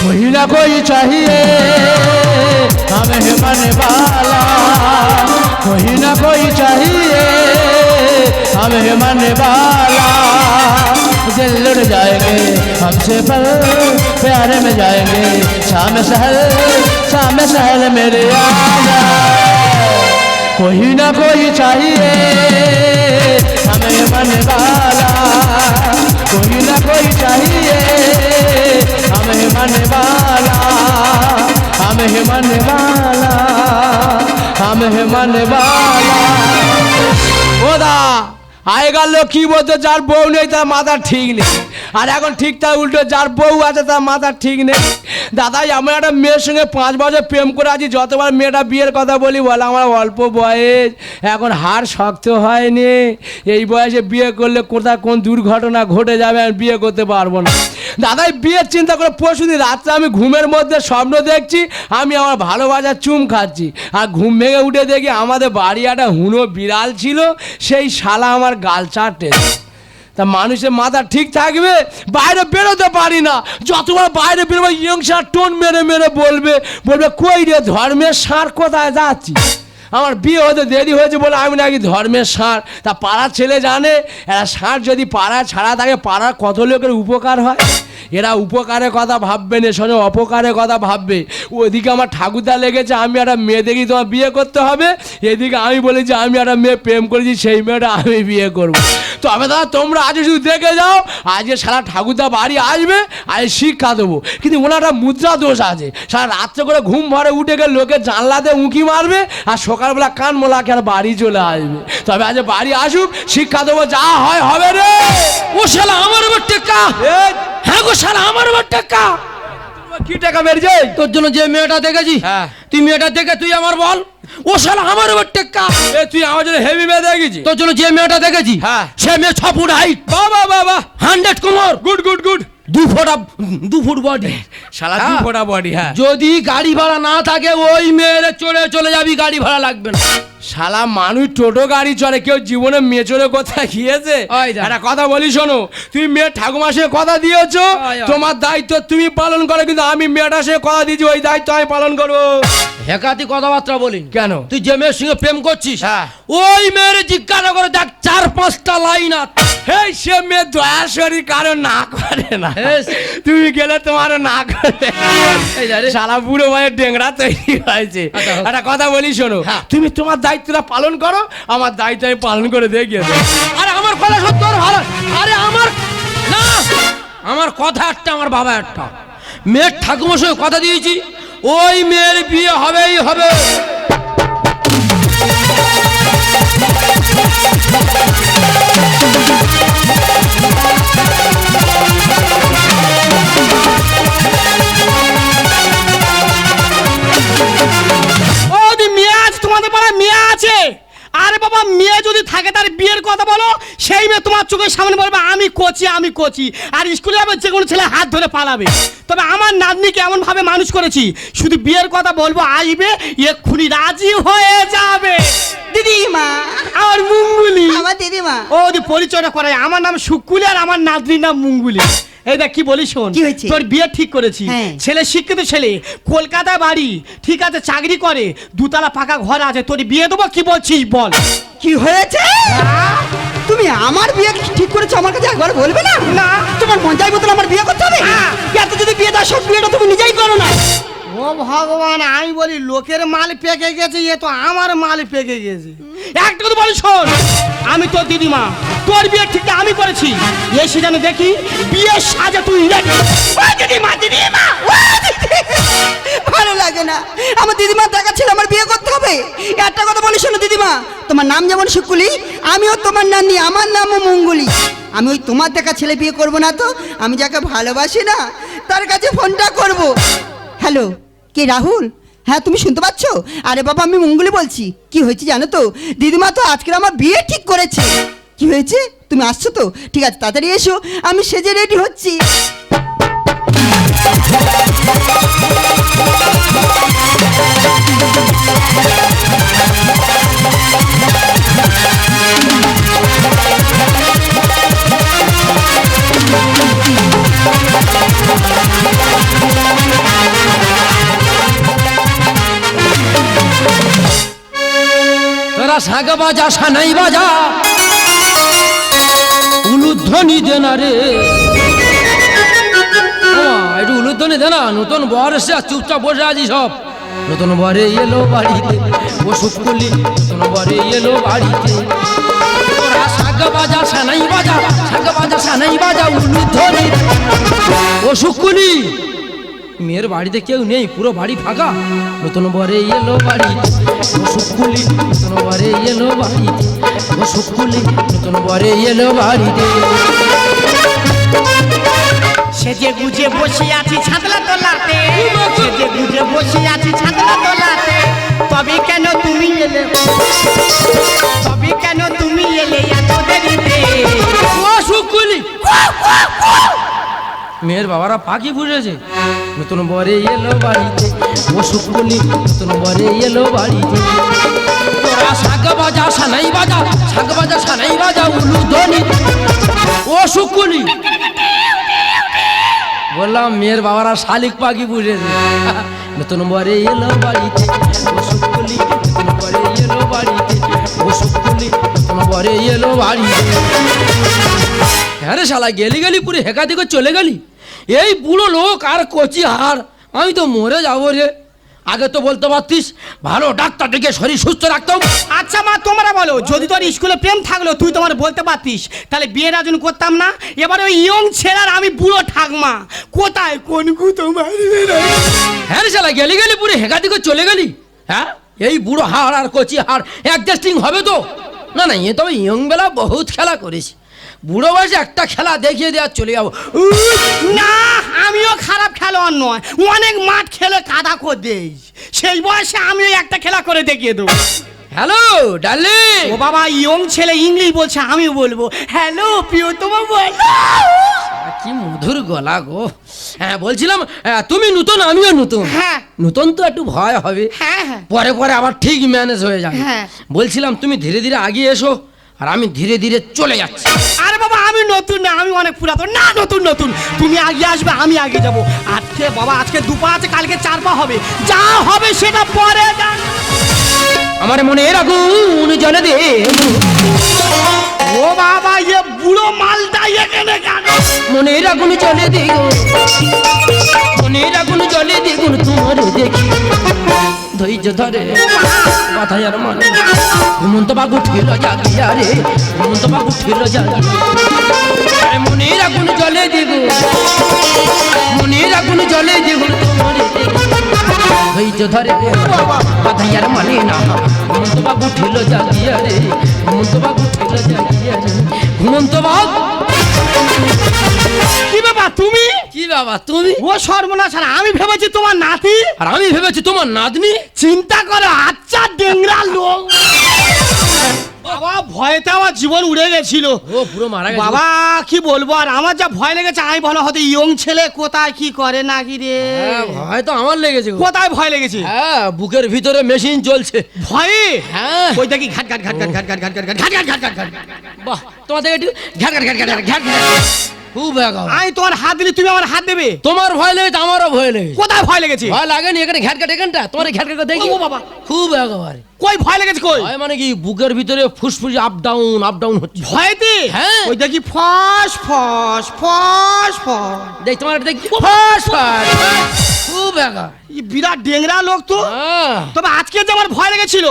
कोई ना कोई चाहिए। हमें मन वाला। कोई ना कोई चाहिए। हमें मन वाला। दिल लुट जाएँगे, हमसे पल प्यारे में जाएँगे। शाम सहल शाम सहल मेरे आजा। कोई ना कोई चाहिए। हमें मन वाला। कोई ना कोई चाहिए। हमें मन वाला हमें मन वाला हमें मन वाला ওদা আগেকার লোক কি বলতো যার বউ নেই তার মাথা ঠিক নেই আর এখন ঠিক উল্টো, যার বউ আছে তার মাথা ঠিক নেই। দাদা আমার একটা মেয়ের সঙ্গে পাঁচ বছর প্রেম করে আছি, যতবার মেয়েটা বিয়ের কথা বলি, বলে আমার অল্প বয়স। এখন হাড় শক্ত হয়নি। এই বয়সে বিয়ে করলে কোথায় কোন দুর্ঘটনা ঘটে যাবে, আমি বিয়ে করতে পারব না। দাদাই, বিয়ের চিন্তা করে পরশুদিন রাত্রে আমি ঘুমের মধ্যে স্বপ্ন দেখছি, আমি আমার ভালোবাসার চুম খাচ্ছি। আর ঘুম ভেঙে উঠে দেখি আমাদের বাড়ি একটা হুনো বিড়াল ছিল, সেই শালা আমার গাল চাটে। তা মানুষের মাথা ঠিক থাকবে, বাইরে বেরোতে পারি না। যতবার বাইরে বেরোবো ইয়ংসার টোন মেরে মেরে বলবে বলবে, কই রে, ধর্মের সার কোথায় যাচ্ছি আমার বিয়ে হতে দেরি হয়েছে বলে আমি নাকি ধর্মের সার। তা পাড়ার ছেলে জানে, এরা সার যদি পাড়া ছাড়া থাকে, পাড়ার কত লোকের উপকার হয়? এরা উপকারের কথা ভাববে না শোনো অপকারের কথা ভাববে। ওদিকে আমার ঠাকুরদা লেগেছে আমি একটা মেয়ে দেখি তোমার বিয়ে করতে হবে। এদিকে আমি বলেছি আমি একটা মেয়ে প্রেম করেছি সেই মেয়েটা আমি বিয়ে করব। তবে দাদা তোমরা আজকে শুধু দেখে যাও আজকে সারা ঠাকুরদা বাড়ি আসবে আজ শিক্ষা দেবো। কিন্তু ওনার একটা মুদ্রা দোষ আছে। সারা রাত্রে করে ঘুম ভরে উঠে গেলে লোকের জানলাতে উঁকি মারবে আর সকালবেলা কান মোলাকে আর বাড়ি চলে আসবে। তবে আজ বাড়ি আসুক শিক্ষা দেবো যা হয় হবে রে। ও শালা আমার উপর টেক্কা শালা আমার কি টাকা তোর জন্য যে মেয়েটা দেখেছি হ্যাঁ। তুই মেয়েটা দেখে তুই আমার বল। ও শালা আমার এ তুই আমার জন্য হেভি মেয়ে দেখেছি তোর জন্য যে মেয়েটা দেখেছি হ্যাঁ। সে মেয়ে ছ ফুট হাইট বাবা বাবা হান্ড্রেড কোমর। গুড গুড গুড দু ফুট দু ফুট বডি শালা দু হ্যাঁ। ফোটা বডি হ্যাঁ। যদি গাড়ি ভাড়া না থাকে ওই মেয়ের চলে চলে যাবি গাড়ি ভাড়া লাগবে না। শালা মানুষ টোটো গাড়ি চলে কেউ জীবনে মেয়ে চলে কোথায় গিয়েছে? একটা কথা বলি শোনো তুমি মেয়ে ঠাকুমা সে কথা দিয়েছ। তোমার দায়িত্ব তুমি পালন করো কিন্তু আমি মেয়েটা সে কথা দিয়েছি ওই দায়িত্ব আমি পালন করব। হেকাতি কথাবার্তা বলি কেন? তুই যে মেয়ের সঙ্গে প্রেম করছিস হ্যাঁ। ওই মেয়ের জিজ্ঞাসা করে দেখ চার পাঁচটা লাইন আছে। হেই সে মেয়ে দয়াশরী কারও না করে না। তুমি গেলে তোমারও না করে এই যা রে। শালা বুড়ো ভাইয়ের ডেংরা তৈরি হয়েছে। আচ্ছা, একটা কথা বলি শোনো হ্যাঁ। তুমি তোমার দায়িত্বটা পালন করো আমার দায়িত্ব আমি পালন করে দেখিয়ে আরে আমার কথা সত্য ভালো। আরে আমার না আমার কথা একটা আমার বাবা একটা। মেয়ের ঠাকুমার সঙ্গে কথা দিয়েছি ওই মেয়ের বিয়ে হবেই হবে। আছে। আরে বাবা মেয়ে যদি থাকে তার বিয়ের কথা বলো সেই মেয়ে তোমার চোখের সামনে বলবে আমি কোচি আমি কোচি। আর স্কুলে যাবে যে কোনো ছেলে হাত ধরে পালাবে। তবে আমার নাতনিকে এমন ভাবে মানুষ করেছি শুধু বিয়ের কথা বলব আসবে এক্ষুনি রাজি হয়ে যাবে। দিদিমা। আমার মুঙ্গুলি। আমার দিদিমা। ও পরিচয়টা করাই আমার নাম শুকুলি আর আমার নাতনির নাম মুঙ্গুলি। এই দেখ কি বলি শোন? কি হয়েছে? তোর বিয়ে ঠিক করেছি। হ্যাঁ। ছেলে শিক্ষিত ছেলে কলকাতায় বাড়ি ঠিক আছে চাকরি করে দুতলা পাকা ঘর আছে তোর বিয়ে দেবো কি বলছিস বল? কি হয়েছে? তুমি আমার বিয়ে ঠিক করেছ আমার কাছে একবার বলবে না? না। তোমার মজাই মতন আমার বিয়ে করতে হবে? হ্যাঁ। এত যদি বিয়ে দাও সব বিয়েটা তুমি নিজেই করো না। ও ভগবান আমি বলি লোকের মাল পেকে গেছে এ তো আমার মাল পেকে গেছে। একটা কথা বলি শোন। আমি তোর দিদিমা। তোর বিয়ে ঠিক আমি করেছি। এই সিজনে দেখি বিয়ে সাজে তুই ভালো লাগে না। আমার দিদিমা দেখা ছিল, আমার বিয়ে করতে হবে। একটা কথা বলি শোনো দিদিমা, তোমার নাম যেমন শুকুলি, আমিও তোমার নানি আমার নামও মঙ্গলি। আমি ওই তোমার দেখা ছেলে বিয়ে করব না তো, আমি যাকে ভালোবাসি না, তার কাছে ফোনটা করব। হ্যালো, কে রাহুল? হ্যাঁ তুমি শুনতে পাচ্ছ? আরে বাবা, আমি মঙ্গলি বলছি। কি হয়েছে জানো তো? দিদিমা তো আজকের আমার বিয়ে ঠিক করেছে। কি হয়েছে? তুমি আসছো তো? ঠিক আছে, তাড়াতাড়ি এসো, আমি সেজে রেডি হচ্ছি। তোরা শাগ বাজা সানাই বাজা। উলুধ্বনি দে না রে। ও, একটু উলুধ্বনি দে না নতুন বর এসে চুপচাপ বসে আছি সব। নতুন বরে এলো বাড়িতে ওষুধ করলি নতুন বরে এলো বাড়িতে। ওরা শাক বাজা সানাই বাজা শাক বাজা সানাই বাজা উলুধ্বনি ওষুধ শুকুলি মেয়ের বাড়িতে কেউ নেই, পুরো বাড়ি ফাঁকা। নতুন বরে এলো বাড়িতে ও শুকুলি নতুন বরে এলো বাড়িতে ও শুকুলি নতুন বরে এলো বাড়িতে সেজে গুজে বসে আছি ছাতলা তলাতে সেজে গুজে বসে আছি ছাতলা তলাতে তবে কেন তুমি এলে মেয়ের বাবারা পাখি ফুটেছে নতুন বরে এলো বাড়িতে ও শুকুলি নতুন বরে এলো বাড়িতে। তোরা শাক বাজা সানাই বাজা শাক বাজা সানাই বাজা উলু ধ্বনি ও শুকুলি বললাম, মেয়ের বাবারা শালিক পাখি বুঝেছে নতুন বরে এলো বাড়িতে ও শুকুলি নতুন বরে এলো বাড়িতে ও শুকুলি নতুন বরে এলো বাড়িতে। হ্যাঁ রে শালা, গেলি গেলি পুরো হেকা দিকে চলে গেলি? এই বুড়ো লোক আর কচি হার আমি তো মরে যাব রে। আগে তো বলতে পারতিস ভালো ডাক্তার ডেকে শরীর সুস্থ রাখতাম। আচ্ছা মা তোমরা বলো যদি তোর স্কুলে প্রেম থাকল তুই তোমার বলতে পারতিস তাহলে বিয়ের আয়োজন করতাম না? এবার ওই ইয়ং ছেলের আমি বুড়ো ঠাকমা। কোথায়? কোন কুতো? হ্যাঁ রে শালা গেলি গেলি পুরো হেকা দিকে চলে গেলি। হ্যাঁ? এই বুড়ো হাড় আর কচি হাড় অ্যাডজাস্টিং হবে তো? না না এ তবে ইয়ং বেলা বহুত খেলা করেছি। বুড়ো বয়সে একটা খেলা দেখিয়ে দেওয়া চলে যাব। না আমিও খারাপ খেলোয়াড় নয়। অনেক মাঠ খেলে কাদা করে দেই সেই বয়সে আমিও একটা খেলা করে দেখিয়ে দেবো। Hello darling. ও বাবা ইয়ং ছেলে ইংলিশ বলছে আমি বলব। হ্যালো প্রিয়তমা বলো। কি মধুর গলা গো। হ্যাঁ বলছিলাম তুমি নতুন আমিও নতুন। হ্যাঁ। নতুন তো একটু ভয় হবে। হ্যাঁ হ্যাঁ। পরে পরে আবার ঠিক ম্যানেজ হয়ে যাবে। হ্যাঁ। বলছিলাম তুমি ধীরে ধীরে আগিয়ে এসো। আর আমি ধীরে ধীরে চলে যাচ্ছি। আরে বাবা আমি নতুন না আমি অনেক পুরাতন। না নতুন নতুন। তুমি আগে আসবে আমি আগে যাব। আজকে বাবা আজকে দুপা আছে কালকে চার পা হবে। যা হবে সেটা পরে জান। আমার মনে আগুন জ্বলে দে ও বাবা এ বুড়ো মালটা এখানে কেন? মনের আগুন জ্বলে দিগো মনের আগুন জ্বলে দিগুন তোমার দেখি। ধৈর্য ধরে। কথায় আর মানে হেমন্ত বাবু ঠিল জাগিয়া রে হেমন্ত বাবু ঠিল জাগিয়া মনের আগুন জ্বলে দিগো মনের আগুন তোমার দেখি ধৈর্য ধরে। কথায় আর মানে না। হেমন্ত বাবু ঠিল জাগিয়া রে হেমন্ত বাবু ঠিল জাগিয়া রে হেমন্ত বাবু কি বাবা তুমি? কি বাবা তুমি ও সর্বনাশ আর আমি ভেবেছি তোমার নাতি আর আমি ভেবেছি তোমার নাতনি চিন্তা করো আচ্ছা ডেংরা লোক বাবা ভয়েতে আমার জীবন উড়ে গেছিল ও পুরো মারা গেছে বাবা কি বলব আর আমার যা ভয় লেগেছে আমি ভালো হয়তো ইয়ং ছেলে কোথায় কি করে নাকি রে হ্যাঁ, ভয় তো আমার লেগেছে কোথায় ভয় লেগেছে হ্যাঁ বুকের ভিতরে মেশিন চলছে ভয়ে হ্যাঁ ওই দেখি ঘাট ঘাট ঘাট ঘাট ঘাট ঘাট ঘাট ঘাট ঘাট ঘাট ঘাট ঘাট ঘাট বাহ তোমাদের একটু ঘ্যাট ঘ্যাট ঘ্যাট ঘ্যাট ঘ্যাট ঘ্যাট খুব একা আমি তোমার হাত দিলে তুমি আমার হাত দেবে। তোমার ভয় লেগেছে আমারও ভয় লেগেছে। কোথায় ভয় লেগেছে? ভয় লাগেনি এখানে ঘ্যাট ঘ্যাট এখানটা? তোমার ঘ্যাট ঘ্যাট দেখি? ও বাবা। খুব একেবারে কই ভয় লেগেছে কই? ভয় মানে কি? বুকের ভিতরে ফুসফুস আপ ডাউন আপ ডাউন হচ্ছে। ভয়েতে? হ্যাঁ। ওই দেখি ফস ফস ফস ফস। দেখ তোমার দেখি। ফস ফাস। খুব একা। এই বিরাট ডেংরা লোক তো। হ্যাঁ। তবে আজকে যে আমার ভয় লেগেছিল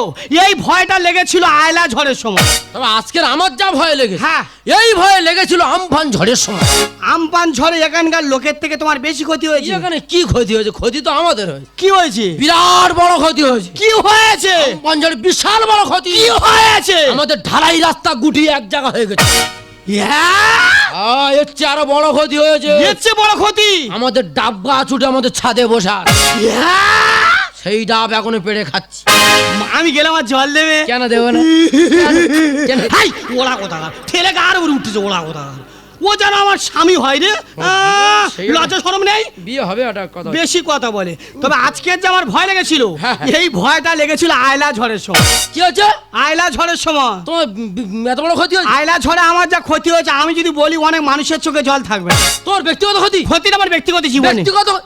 এই ভয়টা লেগেছিল আয়লা ঝড়ের সময়। তবে আজকের আমার যা ভয় লেগেছে হ্যাঁ। এই ভয় লেগেছিল আমফান ঝড়ের সময়। আমপান ঝড়ে এখানকার লোকের থেকে তোমার বেশি ক্ষতি হয়েছে? এখানে কি ক্ষতি হয়েছে? ক্ষতি তো আমাদের হয়েছে। কি হয়েছে? বিরাট বড় ক্ষতি হয়েছে। কি হয়েছে? পঞ্চায়েত বিশাল বড় ক্ষতি। কি হয়েছে? আমাদের ঢালাই রাস্তা গুটিয়ে এক জায়গা হয়ে গেছে। হ্যাঁ? এর চেয়ে আরও বড় ক্ষতি হয়েছে। এর চেয়ে বড় ক্ষতি? আমাদের ডাব গাছ উঠে আমাদের ছাদে বসা? সেই ডাব এখনও পেড়ে খাচ্ছি। আমি গেলাম আর জল দেবে। কেন দেবো না? ওরা কোথা ঠেলে গার উপরে উঠতেছে ওরা কোথা ও যেন আমার স্বামী হয় রে। লজ্জা শরম নেই? বিয়ে হবে ওটা কথা। বেশি কথা বলে। তবে আজকের যে আমার ভয় লেগেছিল হ্যাঁ, হ্যাঁ। এই ভয়টা লেগেছিল আয়লা ঝড়ের সময়। কি হচ্ছে আয়লা ঝড়ের সময়। তোমার বি- এত বড় ক্ষতি হয়েছে? আয়লা ঝড়ে আমার যা ক্ষতি হয়েছে আমি যদি বলি অনেক মানুষের চোখে জল থাকবে। তোর ব্যক্তিগত ক্ষতি? ক্ষতি আমার ব্যক্তিগত জীবনে। ব্যক্তিগত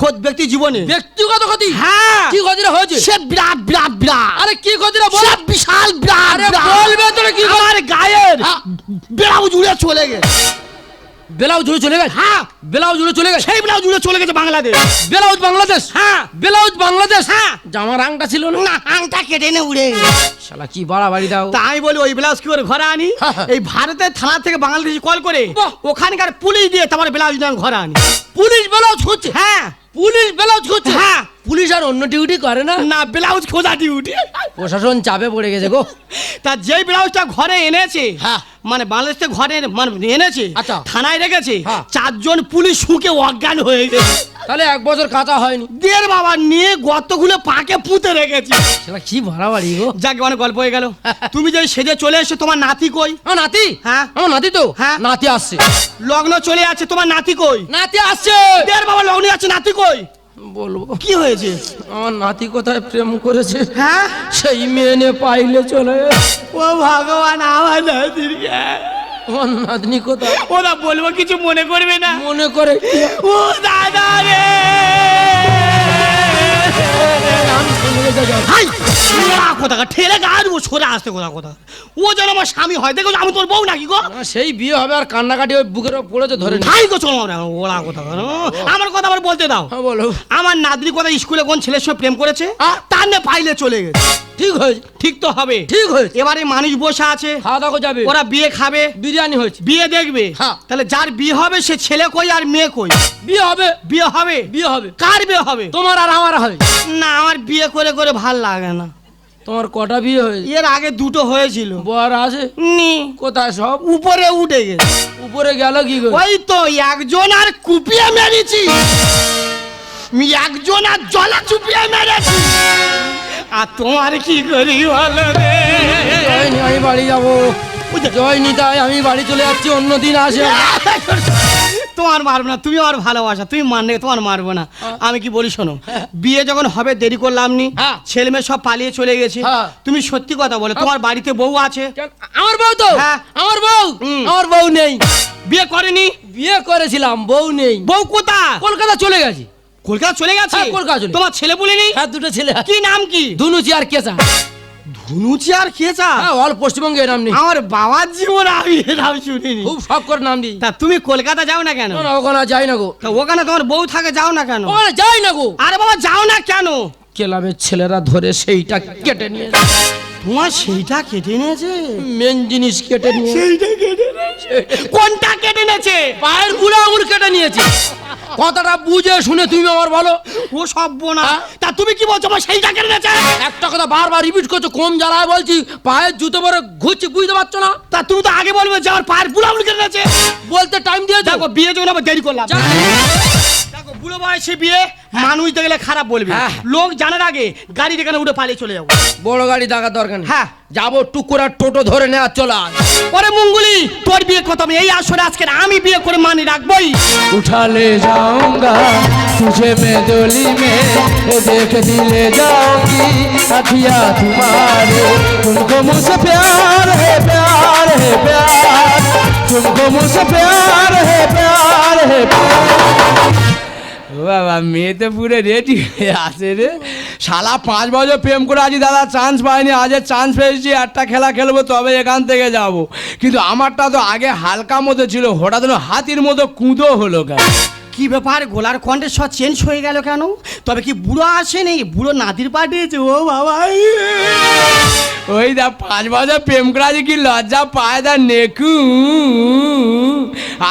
খোদ ব্যক্তি জীবনে। ব্যক্তিগত ক্ষতি? হ্যাঁ। কি ক্ষতিটা হয়েছে? সে বিরাট বিরাট বিরাট আরে কি ক্ষতিটা বল। বিশাল বিরাট আরে বলবে তোরা কি? আমার গায়ের হ্যাঁ। ব্লাউজ জুড়ে চলে গেছে। ব্লাউজ জুড়ে চলে গেছে? হ্যাঁ। ব্লাউজ জুড়ে চলে গেছে? সেই ব্লাউজ জুড়ে চলে গেছে বাংলাদেশ। ব্লাউজ বাংলাদেশ? হ্যাঁ। ব্লাউজ বাংলাদেশ? হ্যাঁ। জামার আংটা ছিল না? আংটা কেটে নে উড়ে। শালা কি বাড়াবাড়ি দাও। তা আমি বলি ওই ব্লাউজ কি করে ঘরে আনি হ্যাঁ, হ্যাঁ। এই ভারতের থানা থেকে বাংলাদেশে কল করে ওখানকার পুলিশ দিয়ে তোমার ব্লাউজ নিয়ে আমি ঘরে আনি। পুলিশ ব্লাউজ খুঁজছে। হ্যাঁ। পুলিশ ব্লাউজ খুঁজছে। হ্যাঁ। পুলিশ আর অন্য ডিউটি করে না? না ব্লাউজ খোঁজা ডিউটি প্রশাসন চাপে পড়ে গেছে গো। তা যেই ব্লাউজটা ঘরে এনেছে হ্যাঁ। মানে বাংলাদেশ থেকে ঘরে মানে এনেছে আচ্ছা। থানায় রেখেছে হ্যাঁ। চারজন পুলিশ শুকে অজ্ঞান হয়ে গেছে। তাহলে এক বছর কাঁচা হয়নি। দের বাবা নিয়ে গর্তগুলো পাকে পুঁতে রেখেছি। শালা কি বাড়াবাড়ি গো। যাক অনেক গল্প হয়ে গেল। তুমি যে সেজে চলে এসছো তোমার নাতি কই? নাতি? হ্যাঁ। আমার নাতি তো? হ্যাঁ। নাতি আসছে। লগ্ন চলে আছে তোমার নাতি কই? নাতি আসছে। দের বাবা লগ্নি আছে নাতি কই? বলব। কি হয়েছে? আমার নাতি কোথায় প্রেম করেছে? হ্যাঁ? সেই মেনে পাইলে চলে। ও ভগবান আমার নাতির। আমার নাতনি কোথায়? ওরা বলব কিছু মনে করবে না। মনে করে ও দাদা রে। হাই! কোথাকার? ঠেলে গা দেবো সরে আসতে কোথা কোথা? ও যেন আমার স্বামী হয়। দেখো আমি তোর বউ নাকি গো? সেই বিয়ে হবে আর কান্নাকাটি ওই বুকের পড়েছে ধরে হাই গো চলো আমরা ওরা আমার কথা আবার বলতে দাও। হ্যাঁ বলো। আমার কথা স্কুলে কোন ছেলের সঙ্গে প্রেম করেছে? তার নে পাইলে চলে গেছে। ঠিক হয়েছে। ঠিক তো হবে। ঠিক হয়েছে। এবারে মানুষ বসে আছে। খাওয়া দাওয়া যাবে? ওরা বিয়ে খাবে। বিরিয়ানি হয়েছে। বিয়ে দেখবে। হ্যাঁ। তাহলে যার বিয়ে হবে সে ছেলে কই আর মেয়ে কই? বিয়ে হবে। বিয়ে হবে? বিয়ে হবে। কার বিয়ে হবে? তোমার আর আমার হবে না আমার বিয়ে করে করে ভালো লাগে না। তোমার কটা বিয়ে হয়েছে? এর আগে দুটো হয়েছিল। বর আছে? নি। কোথায় সব? উপরে উঠে গেছে। উপরে গেল কি করে? ওই তো একজন আর কুপিয়ে মেরেছি। একজন আর জলে চুপিয়ে মেরেছি। আর তোমার কি করি বলো রে? জয়নি আমি বাড়ি যাব। জয়নি তাই আমি বাড়ি চলে যাচ্ছি অন্য দিন আসে। তোমার মারবো না তুমি আমার ভালোবাসা তুমি মানলে তোমার মারবো না। আমি কি বলি শোনো বিয়ে যখন হবে দেরি করলাম নি হ্যাঁ। ছেলে মেয়ে সব পালিয়ে চলে গেছে। হ্যাঁ। তুমি সত্যি কথা বলে তোমার বাড়িতে বউ আছে? আমার বউ তো? হ্যাঁ। আমার বউ? আমার বউ নেই। বিয়ে করেনি? বিয়ে করেছিলাম বউ নেই। বউ কোথা কলকাতা চলে গেছি। কলকাতা চলে গেছে? হ্যাঁ, কলকাতা চলে তোমার ছেলে বলে নেই? হ্যাঁ দুটো ছেলে। কি নাম কি? ধুনুচি আর কেসা ধুনুচি আর খেয়েছা হ্যাঁ অল পশ্চিমবঙ্গে এর নাম নেই। আমার বাবার জীবন আমি নাম শুনিনি। খুব শখ করে নাম দিই। তা তুমি কলকাতা যাও না কেন? না, না, ওখানে আর যাই না গো। তা ওখানে তোমার বউ থাকে যাও না কেন? ওখানে যাই না গো। আরে বাবা যাও না কেন? ক্লাবের ছেলেরা ধরে সেইটা কেটে নিয়ে তোমার সেইটা কেটে নিয়েছে? মেন জিনিস কেটে নিয়ে সেইটা কেটে নিয়েছে? কোনটা কেটে নিয়েছে? পায়ের বুড়ো আঙুল কেটে নিয়েছে। কথাটা বুঝে শুনে তুমি আমার বলো। ও সব না হ্যাঁ? তা তুমি কি বলছো আমার সেইটা কেটে নিয়েছে? একটা কথা বারবার রিপিট করছ কম জ্বালায় বলছি পায়ের জুতো পরে ঘুরছি বুঝতে পারছ না? তা তুমি তো আগে বলবে যে আমার পায়ের বুড়ো আঙুল কেটে নিয়েছে। বলতে টাইম দিয়ে দেখো বিয়ে যখন আবার দেরি করলাম। দেখো বুড়ো বয়সে বিয়ে মানুষ দেখলে খারাপ বলবে। হ্যাঁ। লোক জানার আগে গাড়ি এখানে উঠে পালিয়ে চলে যাব। বড় গাড়ি দেখার দরকার হ্যাঁ। যাব টুকুরা টোটো ধরে নেওয়া চলা। পরে মঙ্গলি তোর বিয়ে কথা আমি এই আসরে আজকে আমি বিয়ে করে মানি রাখবই। উঠালে যাওঙ্গা তুঝে মে দিলে তুমকো প্যার হে প্যার হে প্যার। তুমকো প্যার বাবা মেয়েতে পুরে রেডি হয়ে আসে রে। সালা পাঁচ বছর প্রেম করে আছি, দাদা চান্স পাইনি। আজ চান্স পেয়েছি, একটা খেলা খেলব, তবে এখান থেকে যাব। কিন্তু আমারটা তো আগে হালকা মতো ছিল, হঠাৎ হাতির মতো কুঁদো হলো কেন? কি ব্যাপার? গোলার কণ্ঠের সব চেঞ্জ হয়ে গেল কেন? তবে কি বুড়ো আসেনি? বুড়ো নাতির পাঠিয়েছে। ও বাবা ওই দা পাঁচ বছর প্রেম করা যে কি লজ্জা পায় দা নেকু?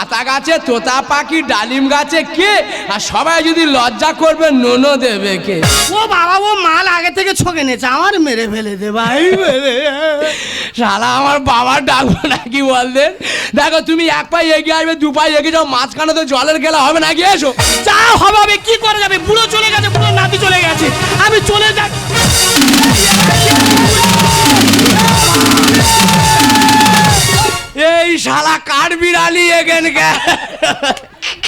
আতা গাছে তোতা পাখি ডালিম গাছে কে? আর সবাই যদি লজ্জা করবে নোনো দেবে কে? ও বাবা ও মাল থেকে ছকে নেছে আমার মেরে ফেলে দে ভাই, মেরে। শালা, আমার বাবার ডাকবো নাকি বললেন দেখো, তুমি এক পায়ে এগিয়ে আসবে, দু পায়ে এগিয়ে যাও, মাঝখানে তো জলের খেলা হবে না এসো। যা হবে হবে কি করে যাবে? বুড়ো চলে গেছে, বুড়ো নাতি চলে গেছে। আমি চলে যাই। এই শালা কাঠ বিড়ালি এখানকার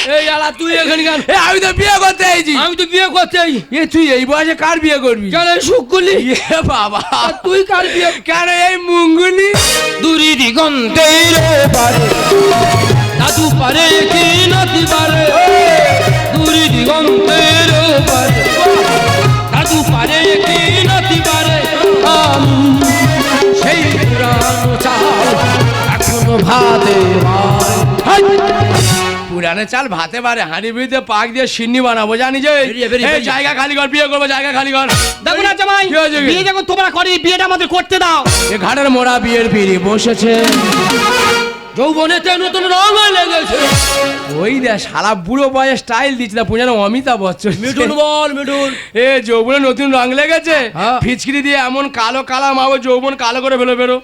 এই আলা তুই এখানে কেন? এ, আমি তো বিয়ে করতে আইছি। আমি তো বিয়ে করতে আইছি। এ তুই এই বয়সে কার বিয়ে করবি? কেন শুকুলি এ বাবা। তুই কার বিয়ে? কেন এই মুঙ্গুলি? দূরি দিগন্তের পারে। দাদু পারে কি নদী পারে? ধানের চাল ভাতে পারে হাঁড়ি বিড়িতে পাক দিয়ে সিন্নি বানাবো জানি যে এই জায়গা খালি কর বিয়ে করব জায়গা খালি কর। দেখো না জামাই? বিয়ে যখন তোমরা করি বিয়েটা আমাদের করতে দাও। এ ঘাটের মোড়া বিয়ের পিড়ি বসেছে। যৌবনেতে নতুন রং লেগেছে ওই দে শালা বুড়ো বয়ে স্টাইল দিচ্ছে না পুজানো অমিতাভ বচ্চন। মিঠুন বল মিঠুন। এ যৌবনে নতুন রং লেগেছে। হ্যাঁ। ফিচকিরি দিয়ে এমন কালো কালা মাবো যৌবন কালো করে ফেলো বেরো।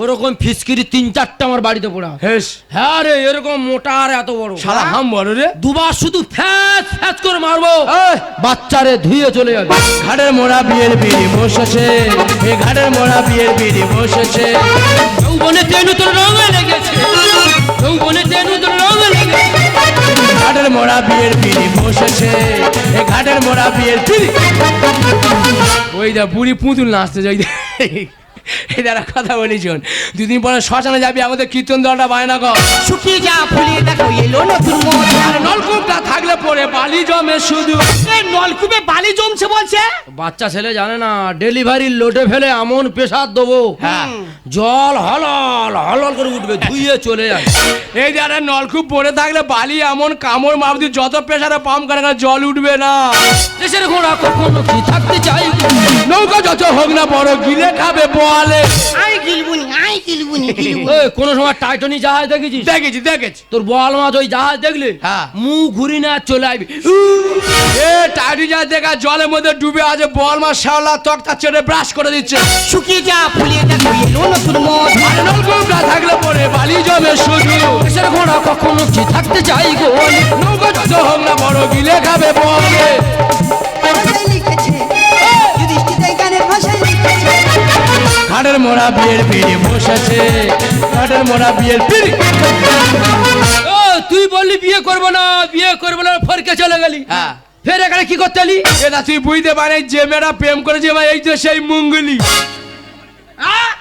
ওরকম ফিসকিরি তিন চারটা আমার বাড়িতে পড়া। হেস। হ্যাঁ রে এরকম মোটা আর এত বড়। শালা হাম বড় রে। দুবার শুধু ফ্যাস ফ্যাস করে মারবো। বাচ্চারে ধুয়ে চলে যাবে। ঘাটের মোড়া বিয়ের পিড়ি বসেছে এ ঘাটের মোড়া বিয়ের পিড়ি বসেছে যৌবনেতে নতুন রং লেগেছে যৌবনেতে নতুন রং লেগেছে ঘাটের মোড়া বিয়ের পিড়ি বসেছে এ ঘাটের মোড়া বিয়ের পিড়ি। ওই দা বুড়ি পুতুল নাচতে যাই এই কথা বলি শোন। দুদিন পরে শ্মশানে যাবি আমাদের কীর্তন দলটা বায়না কর। শুকিয়ে যা ফুলিয়ে দেখো এলো নতুন নলকূপটা থাকলে পরে বালি জমে শুধু। এই নলকূপে বালি জমছে বলছে? বাচ্চা ছেলে জানে না ডেলিভারির লোটে ফেলে এমন প্রেসার দেবো। হ্যাঁ। জল হলল হলল করে উঠবে ধুয়ে চলে যাবে। এই দাঁড়া নলকূপ পরে থাকলে বালি এমন কামড় মারবি যত প্রেসারে পাম্প করে না জল উঠবে না। দেশের ঘোড়া কখনো কি থাকতে চাই? নৌকা যত হোক না বড় গিলে খাবে বলে। আই গিলবুনি আই গিলবুনি কোনো সময় টাইটনি জাহাজ দেখেছিস? দেখেছি দেখেছি। তোর বল মাছ ওই জাহাজ দেখলে? হ্যাঁ। মুখ ঘুরি না চলে আসবি এ টাইটি যা দেখা জলের মধ্যে ডুবে আছে বল মাছ শ্যাওলা তক্তা চেড়ে ব্রাশ করে দিচ্ছে। শুকিয়ে যা ফুলিয়ে দেখো এলো নতুন মন। আর নলকূপটা থাকলে পরে বালি জমে শুধু। দেশের ঘোড়া কখনো কি থাকতে চাই গো। নৌকা যত হোক না বড় গিলে খাবে বলে। লিখেছে। ঘাটের মোড়া বিয়ের পিড়ি বসেছে। কাঠের মোড়া বিয়ের পিড়ি ও তুই বললি বিয়ে করব না বিয়ে করব না ফরকে চলে গেলি। হ্যাঁ। ফের এখানে কি করতে এলি? এটা তুই বুঝতে পারে যে মেয়েরা প্রেম করেছে ভাই এই তো সেই মুঙ্গুলি।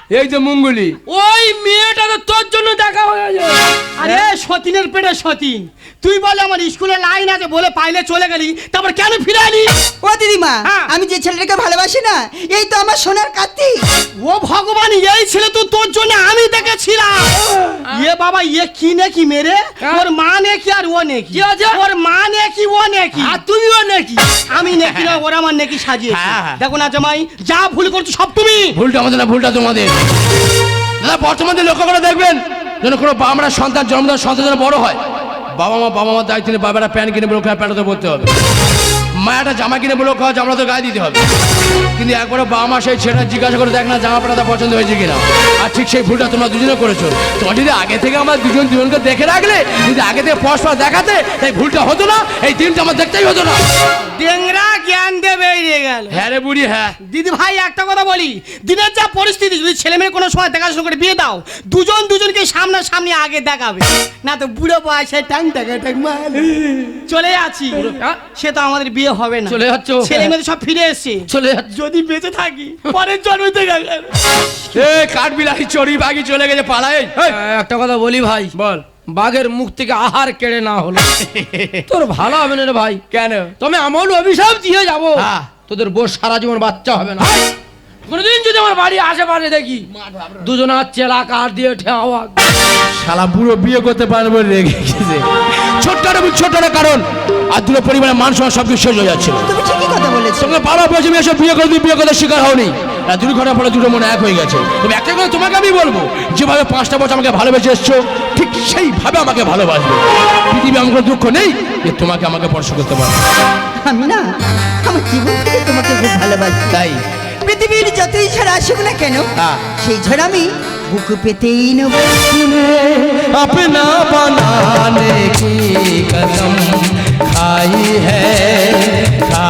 এই যে মুঙ্গুলি। ওই মেয়েটা তো তোর জন্য দেখা হয়ে যায় আরে সতীনের পেটে সতীন। তুই বলে আমার স্কুলে লাইন আছে বলে পাইলে চলে গেলি তারপর কেন ফিরে আলি ও দিদিমা হ্যাঁ। আমি যে ছেলেটাকে ভালোবাসি না এই তো আমার সোনার কার্তিক ও ভগবান এই ছেলে তো তোর জন্য আমি দেখেছিলাম। ইয়ে বাবা ইয়ে কি নাকি মেরে? হ্যাঁ। ওর মা নাকি আর ও নাকি? কি আছে? ওর মা নাকি ও নাকি? আর তুমিও নাকি? আমি নাকি না ওরা আমার নাকি সাজিয়েছে। হ্যাঁ, হ্যাঁ। দেখো না জামাই যা ভুল করছ সব তুমি। ভুলটা আমাদের না ভুলটা তোমাদের। দাদা, বর্তমানে লক্ষ্য করে দেখবেন, যেন কোনো বাবা মারা সন্তান জন্ম দেওয়ার সন্তান যেন বড় হয়, বাবা মা, বাবা মার দায়িত্ব নিয়ে বাবারা প্যান্ট কিনে বলে প্যান্টতে পড়তে হবে। মায়াটা জামা কিনে বলো খাওয়া জামা তো গায়ে দিতে হবে। কিন্তু একবারও বাবা মা সেই ছেলেটা জিজ্ঞাসা করে দেখ না জামা প্যান্টটা পছন্দ হয়েছে কিনা। আর ঠিক সেই ভুলটা তোমরা দুজনে করেছ। তোমার যদি আগে থেকে আমার দুজন দুজনকে দেখে রাখলে যদি আগে থেকে পরস্পর দেখাতে এই ভুলটা হতো না এই দিনটা আমার দেখতেই হতো না। ডেংরা জ্ঞান দেবে গেল। হ্যাঁ রে বুড়ি হ্যাঁ। দিদি ভাই একটা কথা বলি। দিনের যা পরিস্থিতি যদি ছেলে মেয়ে কোনো সময় দেখাশোনা করে বিয়ে দাও দুজন দুজনকে সামনাসামনি আগে দেখাবে। না তো বুড়ো বয়সে টাং টাকা টাং চলে যাচ্ছি। হ্যাঁ? সে তো আমাদের বিয়ে হবে না। চলে যাচ্ছ? ছেলে মেয়ে সব ফিরে এসছে। চলে যাচ্ছ। যদি বেঁচে থাকি পরের জন্মতে এ কাঠ বিলাই চড়ি বাগি চলে গেছে পালায় একটা কথা বলি ভাই। বল। বাঘের মুখ থেকে আহার কেড়ে না হলো। তোর ভালো হবে না রে ভাই। কেন? তুমি আমল অভিশাপ দিয়ে যাব। হ্যাঁ। তোদের বোস সারা জীবন বাচ্চা হবে না। কোনোদিন যদি আমার বাড়ি আশেপাশে দেখি দুজনা চেলা কাঠ দিয়ে ঠেওয়া। শালা বুড়ো বিয়ে করতে পারবে রেগে গেছে। ছোট্ট ছোট্ট কারণ। আর দুটো পরিবারের মান সম্মান সব কিছু শেষ হয়ে যাচ্ছিল তুমি ঠিকই কথা বলেছ। সঙ্গে বাবা বলছে মেয়ে সব বিয়ে করে তুমি বিয়ে করতে শিকার হওনি। আর ঘণ্টা পরে দুটো মনে এক হয়ে গেছে। তবে একটা কথা তোমাকে আমি বলব যেভাবে পাঁচটা বছর আমাকে ভালোবেসে এসছো ঠিক সেইভাবে আমাকে ভালোবাসবে। পৃথিবী আমার কোনো দুঃখ নেই যে তোমাকে আমাকে স্পর্শ করতে পারবে। আমি না আমার জীবন থেকে তোমাকে খুব ভালোবাসি। তাই? পৃথিবীর যতই ঝড় আসুক না কেন হ্যাঁ। সেই ঝড় আমি বুক পেতেই নেব अपना बनाने की कसम खाई है खाई